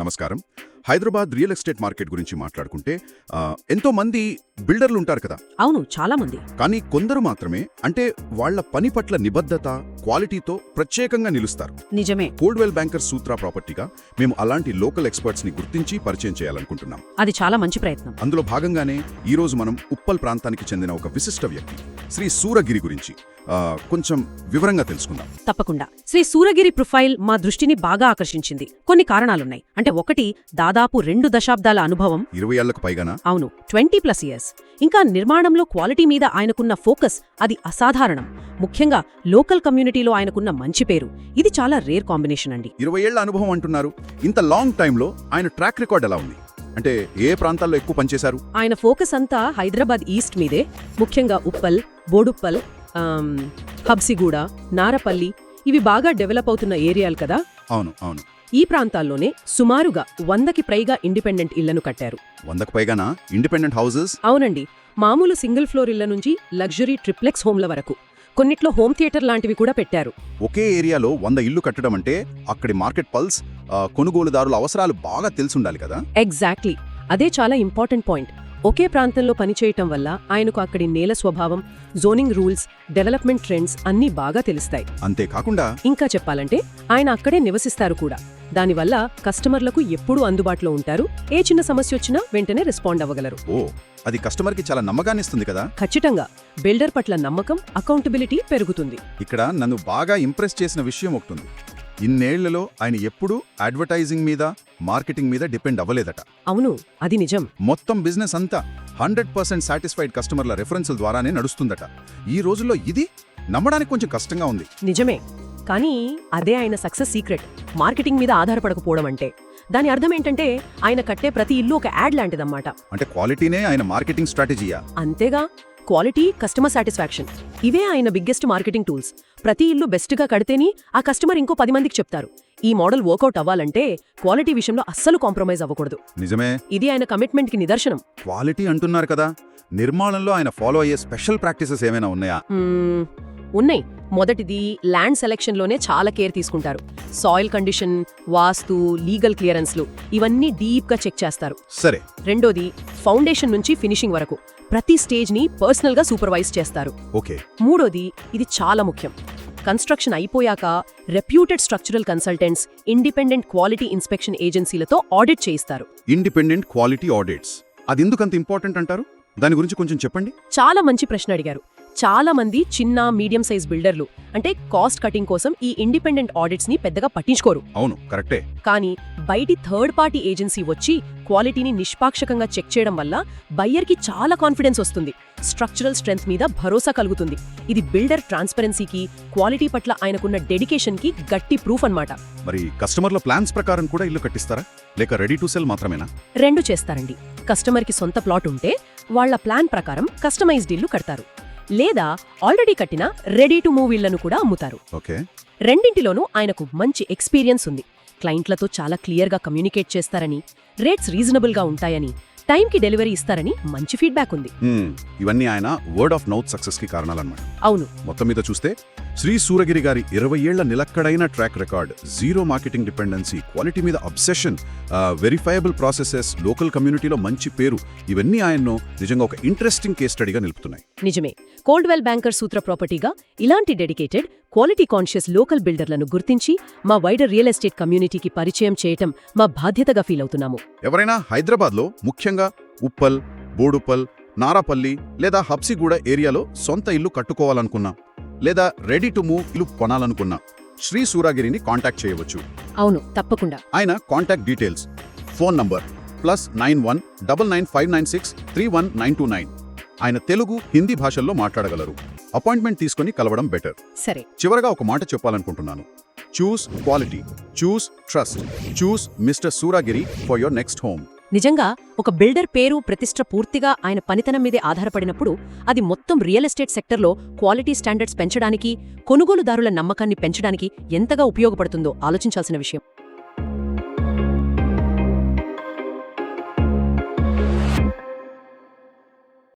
నమస్కారం. Hyderabad real estate market గురించి మాట్లాడుకుంటే ఎంతో మంది బిల్డర్లు ఉంటారు కదా? అవును చాలా మంది. కానీ కొందరు మాత్రమే అంటే వాళ్ళ పని పట్ల నిబద్ధత క్వాలిటీతో ప్రత్యేకంగా నిలుస్తారు. నిజమే. కోల్డ్వెల్ బ్యాంకర్ సూత్ర ప్రాపర్టీగా మేము అలాంటి లోకల్ ఎక్స్పర్ట్స్ని గుర్తించి పరిచయం చేయాలనుకుంటున్నాం. అది చాలా మంచి ప్రయత్నం. అందులో భాగంగానే ఈ రోజు మనం ఉప్పల్ ప్రాంతానికి చెందిన ఒక విశిష్ట వ్యక్తి. శ్రీ సూరగిరి గురించి. కొంచెం వివరంగా తెలుసుకుందాం. తప్పకుండా. శ్రీ సూరగిరి ప్రొఫైల్ మా దృష్టిని బాగా ఆకర్షించింది. కొన్ని కారణాలున్నాయి. అంటే ఒకటి దాదాపు రెండు దశాబ్దాల అనుభవం. ఇరవై ఏళ్ళకు పైగానా? అవును. Twenty plus years. ఇంకా నిర్మాణంలో క్వాలిటీ మీద ఆయనకున్న ఫోకస్ అది అసాధారణం. ముఖ్యంగా లోకల్ కమ్యూనిటీలో ఆయనకున్న మంచి పేరు. ఇది చాలా రేర్ కాంబినేషన్ అండి. ఇరవై ఏళ్ళ అనుభవం అంటున్నారు. ఇంత లాంగ్ టైంలో ఆయన ట్రాక్ రికార్డ్ ఎలా ఉంది? అంటే ఏ ప్రాంతాల్లో ఎక్కువ పనిచేశారు? ఆయన ఫోకస్ అంతా హైదరాబాద్ ఈస్ట్ మీదే. ముఖ్యంగా ఉప్పల్ బోడుప్పల్ హబ్సిగూడ నారపల్లి ఇవి బాగా డెవలప్ అవుతున్న ఏరియాలు కదా? అవును అవును. ఈ ప్రాంతాల్లోనే సుమారుగా వందకి పైగా ఇండిపెండెంట్ ఇళ్ళను కట్టారు. వందకు పైగానా? Independent houses? అవునండి. మామూలు సింగిల్ ఫ్లోర్ ఇళ్ళ నుంచి లగ్జరీ ట్రిప్లెక్స్ హోమ్ల వరకు. కొన్నిట్లో హోమ్ థియేటర్ లాంటివి కూడా పెట్టారు. ఒకే ఏరియాలో వంద ఇల్లు కట్టడం అంటే అక్కడి మార్కెట్ పల్స్ కొనుగోలుదారుల అవసరాలు బాగా తెలిసుండాలి కదా? ఎగ్జాక్ట్లీ. అదే చాలా ఇంపార్టెంట్ పాయింట్. ఒకే ప్రాంతంలో పనిచేయటం వల్ల ఆయనకు అక్కడి నేల స్వభావం జోనింగ్ రూల్స్ డెవలప్మెంట్ ట్రెండ్స్ అన్నీ బాగా తెలుస్తాయి. అంతేకాకుండా ఇంకా చెప్పాలంటే ఆయన అక్కడే నివసిస్తారు కూడా. దానివల్ల కస్టమర్లకు ఎప్పుడూ అందుబాటులో ఉంటారు. ఏ చిన్న సమస్య వచ్చినా వెంటనే రెస్పాండ్ అవ్వగలరు. ఓ అది కస్టమర్కి చాలా నమ్మకాన్ని ఇస్తుంది కదా? ఖచ్చితంగా. బిల్డర్ పట్ల నమ్మకం అకౌంటబిలిటీ పెరుగుతుంది. ఇక్కడ నన్ను బాగా ఇంప్రెస్ చేసిన విషయం ఒకటి ఉంది ఇన్నేళ్ళలో ఆయన ఎప్పుడూ అడ్వర్టైజింగ్ మీద మార్కెటింగ్ మీద డిపెండ్ అవ్వలేదట. అవును అది నిజం. మొత్తం బిజినెస్ అంతా హండ్రెడ్ పర్సెంట్ సాటిస్ఫైడ్ కస్టమర్ల రెఫరెన్సుల ద్వారానే నడుస్తుందట. ఈ రోజుల్లో ఇది నమ్మడానికి కొంచెం కష్టంగా ఉంది. నిజమే. కానీ అదే ఆయన సక్సెస్ సీక్రెట్. మార్కెటింగ్ మీద ఆధారపడకపోవడం అంటే. దాని అర్థం ఏంటంటే ఆయన కట్టే ప్రతి ఇల్లు ఒక యాడ్ లాంటిదన్నమాట. అంటే క్వాలిటీనే ఆయన మార్కెటింగ్ స్ట్రాటజీయా? అంతేగా. Quality customer satisfaction. ఇవే ఆయన బిగ్గెస్ట్ మార్కెటింగ్ టూల్స్. ప్రతి ఇల్లు బెస్ట్గా కడితేని ఆ కస్టమర్ ఇంకో పది మందికి చెప్తారు. ఈ మోడల్ వర్కౌట్ అవ్వాలంటే క్వాలిటీ విషయంలో అస్సలు కాంప్రమైజ్ అవ్వకూడదు. నిజమే. ఇది ఆయన కమిట్మెంట్కి నిదర్శనం. క్వాలిటీ అంటున్నారు కదా. నిర్మాణంలో ఆయన ఫాలో అయ్యే స్పెషల్ ప్రాక్టీసెస్ ఏమైనా ఉన్నాయా? ఉన్నాయి. మొదటిది ల్యాండ్ సెలెక్షన్లోనే చాలా కేర్ తీసుకుంటారు. సాయిల్ కండిషన్ వాస్తు లీగల్ క్లియరెన్స్లు ఇవన్నీ డీప్గా చెక్ చేస్తారు. సరే. రెండోది ఫౌండేషన్ నుంచి ఫినిషింగ్ వరకు ప్రతి స్టేజ్ని పర్సనల్గా సూపర్వైజ్ చేస్తారు. ఓకే. మూడోది ఇది చాలా ముఖ్యం. కన్స్ట్రక్షన్ అయిపోయాక reputed structural consultants independent quality inspection ఏజెన్సీలతో audit చేయిస్తారు. Independent quality audits. అది ఎందుకంత ఇంపార్టెంట్ అంటారు? దాని గురించి కొంచెం చెప్పండి. చాలా మంచి ప్రశ్న అడిగారు. చాలా మంది చిన్న మీడియం సైజ్ బిల్డర్లు అంటే కాస్ట్ కటింగ్ కోసం ఈ ఇండిపెండెంట్ ఆడిట్స్ని పెద్దగా పట్టించుకోరు. అవును కరెక్టే. కానీ బయటి థర్డ్ పార్టీ ఏజెన్సీ వచ్చి క్వాలిటీని నిష్పాక్షకంగా చెక్ చేయడం వల్ల బయ్యర్కి చాలా కాన్ఫిడెన్స్ వస్తుంది. స్ట్రక్చరల్ స్ట్రెంగ్త్ మీద భరోసా కలుగుతుంది. ఇది బిల్డర్ ట్రాన్స్పరెన్సీకి క్వాలిటీ పట్ల ఆయనకున్న డెడికేషన్కి గట్టి ప్రూఫ్ అన్నమాట. మరి కస్టమర్ల ప్లాన్స్ ప్రకారం కూడా ఇల్లు కట్టిస్తారా? లేక రెడీ టు సెల్ మాత్రమేనా? రెండు చేస్తారండి. కస్టమర్కి సొంత ప్లాట్ ఉంటే వాళ్ళ ప్లాన్ ప్రకారం కస్టమైజ్డ్ ఇల్లు కడతారు. లేదా ఆల్రెడీ కట్టిన రెడీ టు మూవ్ ఇళ్ళను కూడా అమ్ముతారు. ఓకే. రెండింటిలోనూ ఆయనకు మంచి ఎక్స్పీరియన్స్ ఉంది. క్లయింట్లతో చాలా క్లియర్గా కమ్యూనికేట్ చేస్తారని రేట్స్ రీజనబుల్గా ఉంటాయని టైంకి డెలివరీ ఇస్తారని మంచి ఫీడ్బ్యాక్ ఉంది. ఇవన్నీ ఆయన వర్డ్ ఆఫ్ మౌత్ సక్సెస్కి కారణాలన్నమాట. అవును. మొత్తం మీద చూస్తే శ్రీ సూరగిరి గారి ఇరవై ఏళ్ళ నిలక్కడైన track record zero marketing dependency quality మీద అబ్సెషన్ వెరిఫైయబుల్ ప్రాసెసెస్ లోకల్ కమ్యూనిటీలో మంచి పేరు ఇవన్నీ ఆయన్ను నిజంగా ఒక ఇంట్రెస్టింగ్ కేస్ స్టడీగా నిలుపుతున్నాయి. నిజమే. కోల్డ్వెల్ బ్యాంకర్ సూత్ర ప్రాపర్టీగా ఇలాంటి డెడికేటెడ్ క్వాలిటీ కాన్షియస్ లోకల్ బిల్డర్లను గుర్తించి మా వైడర్ రియల్ ఎస్టేట్ కమ్యూనిటీకి పరిచయం చేయటం మా బాధ్యతగా ఫీల్ అవుతున్నాము. ఎవరైనా హైదరాబాద్లో ముఖ్యంగా ఉప్పల్ బోడుప్పల్ నారాపల్లి లేదా హబ్సిగూడ ఏరియాలో సొంత ఇల్లు కట్టుకోవాలనుకున్నా లేదా రెడీ టు మూవ్ ఇల్లు కొనాలనుకున్నా శ్రీ సూరాగిరిని కాంటాక్ట్ చేయవచ్చు. అవును తప్పకుండా. ఆయన contact details. Phone number plus nine one double nine five nine six three one nine two nine. ఆయన తెలుగు హిందీ భాషల్లో మాట్లాడగలరు. అపాయింట్మెంట్ తీసుకొని కలవడం బెటర్. సరే. చివరగా ఒక మాట చెప్పాలనుకుంటున్నాను. Choose quality choose trust choose mister Suragiri for your next home. నిజంగా ఒక బిల్డర్ పేరు ప్రతిష్ట పూర్తిగా ఆయన పనితనం మీదే ఆధారపడినప్పుడు అది మొత్తం రియల్ ఎస్టేట్ సెక్టర్లో క్వాలిటీ స్టాండర్డ్స్ పెంచడానికి కొనుగోలుదారుల నమ్మకాన్ని పెంచడానికి ఎంతగా ఉపయోగపడుతుందో ఆలోచించాల్సిన విషయం.